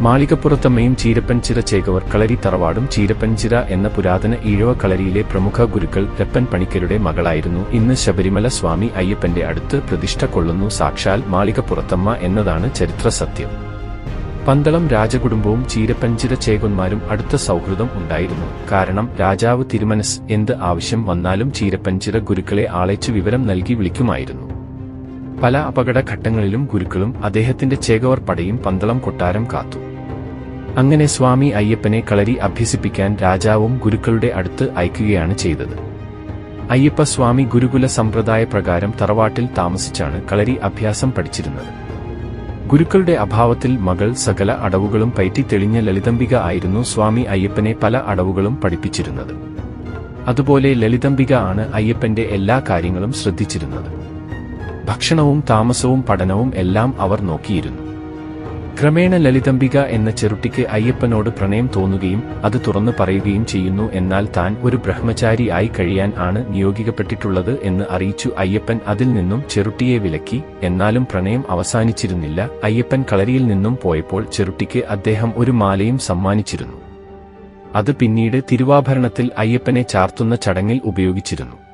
മാളികപ്പുറത്തമ്മയും ചീരപ്പൻചിറ ചേകവർ കളരി തറവാടും ചീരപ്പൻചിറ എന്ന പുരാതന ഈഴവ കളരിയിലെ പ്രമുഖ ഗുരുക്കൾ രപ്പൻ പണിക്കരുടെ മകളായിരുന്നു. ഇന്ന് ശബരിമല സ്വാമി അയ്യപ്പന്റെ അടുത്ത് പ്രതിഷ്ഠ കൊള്ളുന്നു സാക്ഷാൽ മാളികപ്പുറത്തമ്മ എന്നതാണ് ചരിത്ര സത്യം പന്തളം രാജകുടുംബവും ചീരപ്പഞ്ചിര ചേകന്മാരും അടുത്ത സൗഹൃദം ഉണ്ടായിരുന്നു. കാരണം രാജാവ് തിരുമനസ് എന്ത് ആവശ്യം വന്നാലും ചീരപ്പഞ്ചിര ഗുരുക്കളെ ആളയച്ചു വിവരം നൽകി വിളിക്കുമായിരുന്നു. പല അപകടഘട്ടങ്ങളിലും ഗുരുക്കളും അദ്ദേഹത്തിന്റെ ചേകവർ പടയും പന്തളം കൊട്ടാരം കാത്തു. അങ്ങനെ സ്വാമി അയ്യപ്പനെ കളരി അഭ്യസിപ്പിക്കാൻ രാജാവും ഗുരുക്കളുടെ അടുത്ത് അയക്കുകയാണ് ചെയ്തത്. അയ്യപ്പ സ്വാമി ഗുരുകുല സമ്പ്രദായ പ്രകാരം തറവാട്ടിൽ താമസിച്ചാണ് കളരി അഭ്യാസം പഠിച്ചിരുന്നത്. ഗുരുക്കളുടെ അഭാവത്തിൽ മകൾ സകല അടവുകളും പയറ്റി തെളിഞ്ഞ ലളിതംബിക ആയിരുന്നു സ്വാമി അയ്യപ്പനെ പല അടവുകളും പഠിപ്പിച്ചിരുന്നത്. അതുപോലെ ലളിതംബിക ആണ് അയ്യപ്പന്റെ എല്ലാ കാര്യങ്ങളും ശ്രദ്ധിച്ചിരുന്നത്. ഭക്ഷണവും താമസവും പഠനവും എല്ലാം അവർ നോക്കിയിരുന്നു. ക്രമേണ ലളിതംബിക എന്ന ചെറുട്ടിക്ക് അയ്യപ്പനോട് പ്രണയം തോന്നുകയും അത് തുറന്നു പറയുകയും ചെയ്യുന്നു എന്നാൽ താൻ ഒരു ബ്രഹ്മചാരി ആയി കഴിയാൻ ആണ് നിയോഗിക്കപ്പെട്ടിട്ടുള്ളത് എന്ന് അറിയിച്ചു. അയ്യപ്പൻ അതിൽ നിന്നും ചെറുട്ടിയെ വിലക്കി. എന്നാലും പ്രണയം അവസാനിച്ചിരുന്നില്ല. അയ്യപ്പൻ കളരിയിൽ നിന്നും പോയപ്പോൾ ചെറുട്ടിക്ക് അദ്ദേഹം ഒരു മാലയും സമ്മാനിച്ചിരുന്നു. അത് പിന്നീട് തിരുവാഭരണത്തിൽ അയ്യപ്പനെ ചാർത്തുന്ന ചടങ്ങിൽ ഉപയോഗിച്ചിരുന്നു.